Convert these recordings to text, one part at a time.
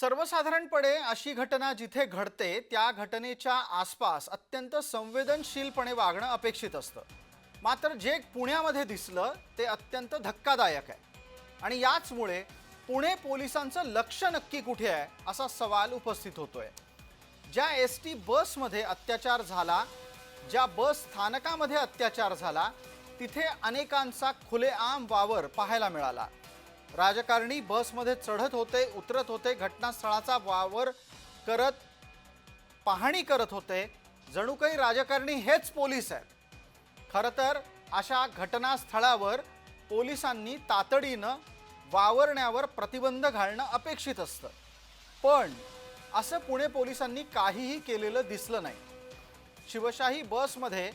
सर्वसाधारणपणे अशी घटना जिथे घडते त्या घटनेच्या आसपास अत्यंत संवेदनशीलपणे वागणं अपेक्षित असतं. मात्र जे पुण्यामध्ये दिसलं ते अत्यंत धक्कादायक आहे. आणि याचमुळे पुणे पोलिसांचं लक्ष नक्की कुठे आहे असा सवाल उपस्थित होतोय. ज्या एस टी बसमध्ये अत्याचार झाला ज्या बस स्थानकामध्ये अत्याचार झाला तिथे अनेकांचा खुलेआम वावर पाहायला मिळाला. राजकारणी बसमध्ये चढत होते उतरत होते घटनास्थळाचा वावर करत पाहणी करत होते. जणू काही राजकारणी हेच पोलीस आहेत. खरं तर अशा घटनास्थळावर पोलिसांनी तातडीनं वावरण्यावर प्रतिबंध घालणं अपेक्षित असतं. पण असं पुणे पोलिसांनी काहीही केलेलं दिसलं नाही. शिवशाही बसमध्ये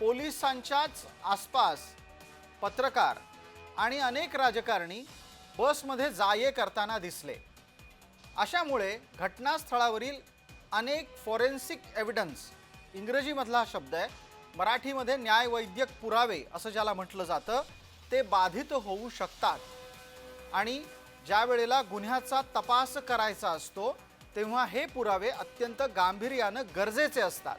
पोलिसांच्याच आसपास पत्रकार आणि अनेक राजकारणी बसमध्ये जाये करताना दिसले. अशामुळे घटनास्थळावरील अनेक फॉरेन्सिक एव्हिडन्स इंग्रजीमधला हा शब्द आहे मराठीमध्ये न्यायवैद्यक पुरावे असं ज्याला म्हटलं जातं ते बाधित होऊ शकतात. आणि ज्या वेळेला गुन्ह्याचा तपास करायचा असतो तेव्हा हे पुरावे अत्यंत गांभीर्यानं गरजेचे असतात.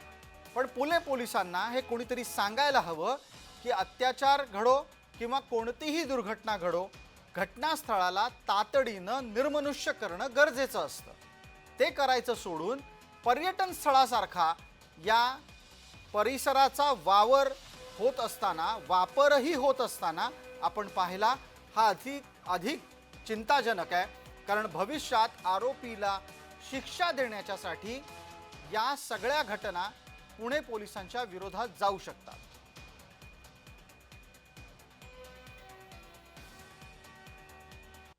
पण पुणे पोलिसांना हे कोणीतरी सांगायला हवं की अत्याचार घडो किंवा कोणतीही दुर्घटना घडो घटनास्थळाला तातडीनं निर्मनुष्य करणं गरजेचं असतं. ते करायचं सोडून पर्यटन स्थळासारखा या परिसराचा वावर होत असताना वापरही होत असताना आपण पाहिला हा अधिक अधिक चिंताजनक आहे. कारण भविष्यात आरोपीला शिक्षा देण्याच्यासाठी या सगळ्या घटना पुणे पोलिसांच्या विरोधात जाऊ शकतात.